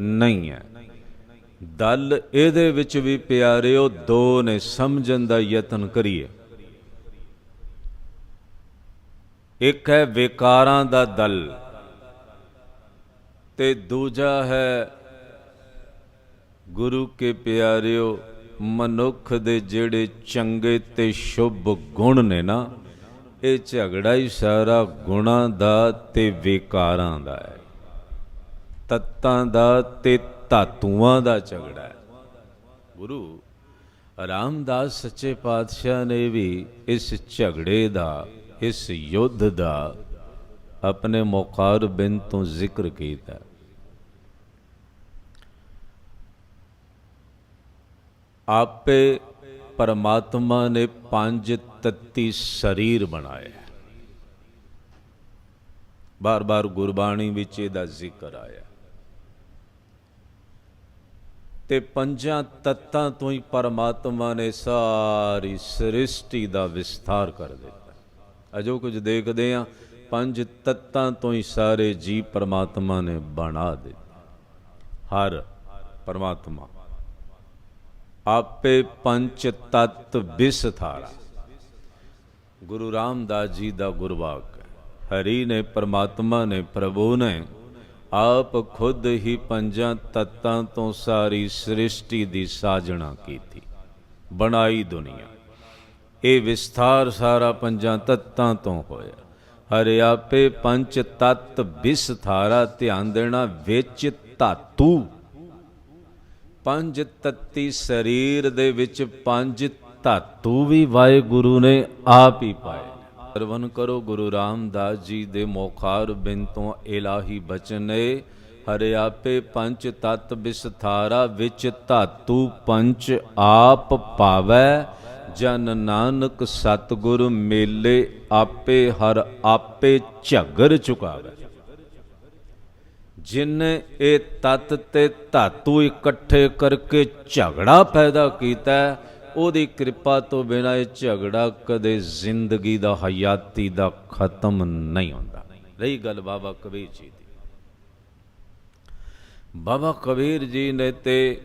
ਨਹੀਂ ਹੈ। ਦਲ ਇਹਦੇ ਵਿੱਚ ਵੀ ਪਿਆਰਿਓ, ਦੋ ਨੇ ਸਮਝਣ ਦਾ ਯਤਨ ਕਰੀਏ। ਇੱਕ ਹੈ ਵਿਕਾਰਾਂ ਦਾ ਦਲ ਤੇ ਦੂਜਾ ਹੈ ਗੁਰੂ ਕੇ ਪਿਆਰਿਓ, ਮਨੁੱਖ ਦੇ ਜਿਹੜੇ ਚੰਗੇ ਤੇ ਸ਼ੁਭ ਗੁਣ ਨੇ ਨਾ, ਇਹ ਝਗੜਾ ਹੀ ਸਾਰਾ ਗੁਣਾਂ ਦਾ ਤੇ ਵਿਕਾਰਾਂ ਦਾ ਹੈ। ਤੱਤਾਂ ਦਾ ਤੇ ਧਾਤੂਆਂ ਦਾ ਝਗੜਾ ਹੈ। ਗੁਰੂ ਰਾਮਦਾਸ ਸੱਚੇ ਪਾਤਸ਼ਾਹ ਨੇ ਵੀ ਇਸ ਝਗੜੇ ਦਾ, ਇਸ ਯੁੱਧ ਦਾ ਆਪਣੇ ਮੁਕਾਰ ਬਿਨ ਤੋਂ ਜ਼ਿਕਰ ਕੀਤਾ। ਆਪੇ ਪਰਮਾਤਮਾ ਨੇ ਪੰਜ ਤੱਤੀ ਸਰੀਰ ਬਣਾਇਆ ਬਾਰ-ਬਾਰ ਗੁਰਬਾਣੀ ਵਿੱਚ ਇਹਦਾ ਜ਼ਿਕਰ ਆਇਆ। ਤੇ ਪੰਜਾਂ ਤੱਤਾਂ ਤੋਂ ਹੀ ਪਰਮਾਤਮਾ ਨੇ ਸਾਰੀ ਸ੍ਰਿਸ਼ਟੀ ਦਾ ਵਿਸਥਾਰ ਕਰ ਦਿੱਤਾ। ਅਜੋ ਕੁਝ ਦੇਖਦੇ ਆ, ਪੰਜ ਤੱਤਾਂ ਤੋਂ ਹੀ ਸਾਰੇ ਜੀ ਪਰਮਾਤਮਾ ਨੇ ਬਣਾ ਦਿੱਤੇ। ਹਰ ਪਰਮਾਤਮਾ। ਆਪੇ ਪੰਚ ਤਤ ਵਿਸਥਾਰਾ। ਗੁਰੂ ਰਾਮਦਾਸ ਜੀ ਦਾ ਗੁਰਵਾਕ ਹੈ, ਹਰੀ ਨੇ, ਪਰਮਾਤਮਾ ਨੇ, ਪ੍ਰਭੂ ਨੇ ਆਪ ਖੁਦ ਹੀ ਪੰਜਾਂ ਤੱਤਾਂ ਤੋਂ ਸਾਰੀ ਸ੍ਰਿਸ਼ਟੀ ਦੀ ਸਾਜਣਾ ਕੀਤੀ, ਬਣਾਈ ਦੁਨੀਆ। ਇਹ ਵਿਸਥਾਰ ਸਾਰਾ ਪੰਜਾਂ ਤੱਤਾਂ ਤੋਂ ਹੋਇਆ। ਹਰਿ ਆਪੇ ਪੰਜ ਤਤ ਵਿਸਥਾਰਾ ਧਿਆਨ ਦੇਣਾ, ਵਿੱਚ ਧਾਤੂ। ਪੰਜ ਤੱਤੀ ਸਰੀਰ ਦੇ ਵਿੱਚ ਪੰਜ ਧਾਤੂ ਵੀ ਵਾਹਿਗੁਰੂ ਨੇ ਆਪ ਹੀ ਪਾਏ। ਸਰਵਨ ਕਰੋ ਗੁਰੂ ਰਾਮਦਾਸ ਜੀ ਦੇ ਮੋਖਾਰ ਬਿਨ ਤੋਂ ਇਲਾਹੀ ਬਚਨ ਹਰਿ ਆਪੇ ਪੰਜ ਤਤ ਵਿਸਥਾਰਾ ਵਿੱਚ ਧਾਤੂ ਪੰਜ ਆਪ ਪਾਵੈ। ਜਨ ਨਾਨਕ ਸਤਗੁਰ ਮੇਲੇ ਆਪੇ, ਹਰ ਆਪੇ ਝਗਰ ਚੁਕਾਵੇ। ਜਿਨੇ ਇਹ ਤਤ ਤੇ ਧਾਤੂ ਇਕੱਠੇ ਕਰਕੇ ਝਗੜਾ ਪੈਦਾ ਕੀਤਾ ਉਹਦੀ ਕਿਰਪਾ ਤੋਂ ਬਿਨਾਂ ਇਹ ਝਗੜਾ ਕਦੇ ਜ਼ਿੰਦਗੀ ਦਾ, ਹਯਾਤੀ ਦਾ ਖਤਮ ਨਹੀਂ ਹੁੰਦਾ। ਰਹੀ ਗੱਲ ਬਾਬਾ ਕਬੀਰ ਜੀ ਦੀ। ਬਾਬਾ ਕਬੀਰ ਜੀ ਨੇ ਤੇ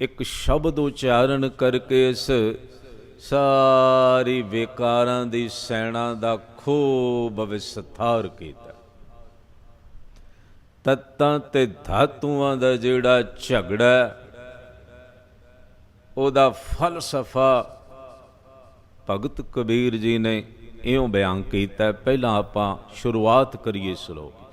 ਇੱਕ ਸ਼ਬਦ ਉਚਾਰਨ ਕਰਕੇ ਇਸ ਸਾਰੀ ਵਿਕਾਰਾਂ ਦੀ ਸੈਣਾ ਦਾ ਖੂਬ ਵਿਸਥਾਰ ਕੀਤਾ। ਤੱਤਾਂ ਤੇ ਧਾਤੂਆਂ ਦਾ ਜਿਹੜਾ ਝਗੜਾ ਉਹਦਾ ਫਲਸਫਾ ਭਗਤ ਕਬੀਰ ਜੀ ਨੇ ਇਉਂ ਬਿਆਨ ਕੀਤਾ ਪਹਿਲਾਂ ਆਪਾਂ ਸ਼ੁਰੂਆਤ ਕਰੀਏ ਸ਼ਲੋਕ।